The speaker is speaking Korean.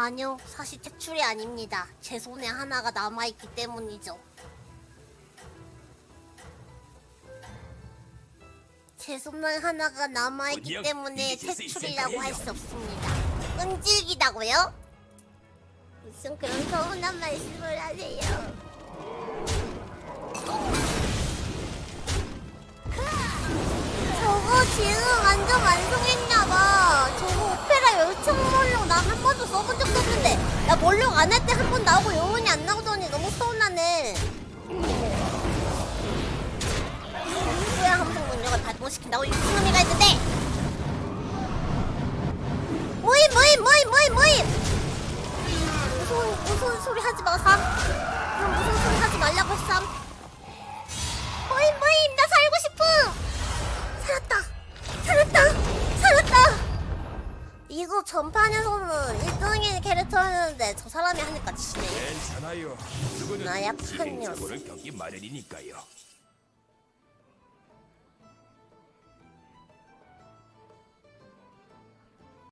아니요, 사실 퇴출이 아닙니다. 제 손에 하나가 남아있기 때문이죠. 제 손에 하나가 남아있기 때문에 퇴출이라고 할. 수 없습니다. 끈질기다고요? 무슨 그런 서운한 말씀을 하세요? 저거 지금 완전 완성 몰록 안할 때 한 번 나오고 영혼이 안 나오더니 너무 서운하네. 누구야 함성 능력을 발동시킨다고 유승놈이가 있는데. 모임 모임 모임 모임 모임. 무서운 무서운 소리 하지 마 삼. 그럼 무서운 소리 하지 말라고 삼. 전판에서는 1등인 캐릭터였는데 저 사람이 하니까 지네. 괜찮아요. 누구든 나 약한 녀석. 마련이니까요.